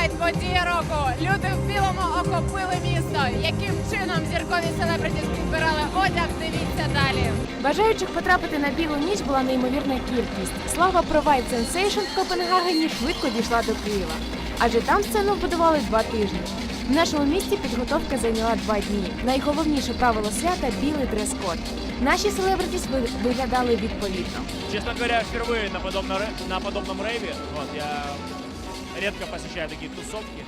Прайд подія року. Люди в білому охопили місто. Яким чином зіркові селебриті підбирали одяг? Дивіться далі. Бажаючих потрапити на білу ніч була неймовірна кількість. Слава про White Sensation в Копенгагені швидко дійшла до Києва. Адже там сцену вбудували два тижні. В нашому місті підготовка зайняла два дні. Найголовніше правило свята білий дрес-код. Наші селебритіс виглядали відповідно. Честно говоря, впервые на подобном, ре- на подобном рейве. Вот, я редко посещаю такие тусовки.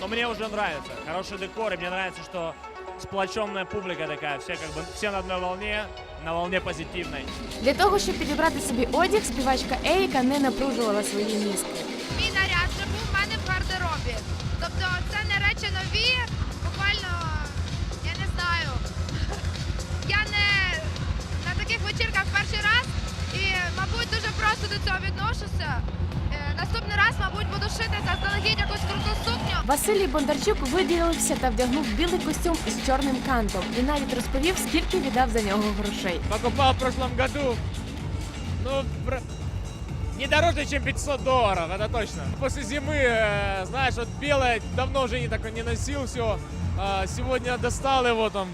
Но мне уже нравится. Хороший декор, и мне нравится, что сплоченная публика такая. Все как бы все на одной волне, на волне позитивной. Для того, щоб підібрати собі одяг, співачка Еріка не напружувала свої мізки. Мій наряд вже був в мене в гардеробі. Тобто це не речі нові, буквально, я не знаю. Я не на таких вечірках перший раз і, мабуть, дуже просто до цього відношуся. Е, Наступний раз, мабуть, буду шити заздалегідь якусь круту сукню. Василій Бондарчук виділився та вдягнув білий костюм із чорним кантом і навіть розповів, скільки віддав за нього грошей. Покупал в прошлом году, ну, про- не дороже, чем 500 долларов, это точно. После зимы, э, знаешь, вот белое давно уже не такой не носил, все. сегодня достал его там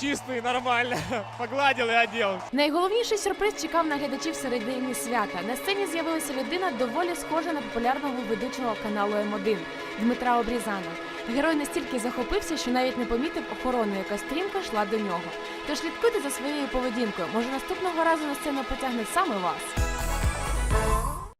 Чистый, нормально, погладил и одел. Найголовніший сюрприз чекав на глядачів середині свята. На сцені з'явилася людина доволі схожа на популярного ведучого каналу М1 Дмитра Обрізана. Герой настільки захопився, що навіть не помітив охорону, яка стрімко йшла до нього. Тож слідкуйте за своєю поведінкою. Може наступного разу на сцену потягне саме вас.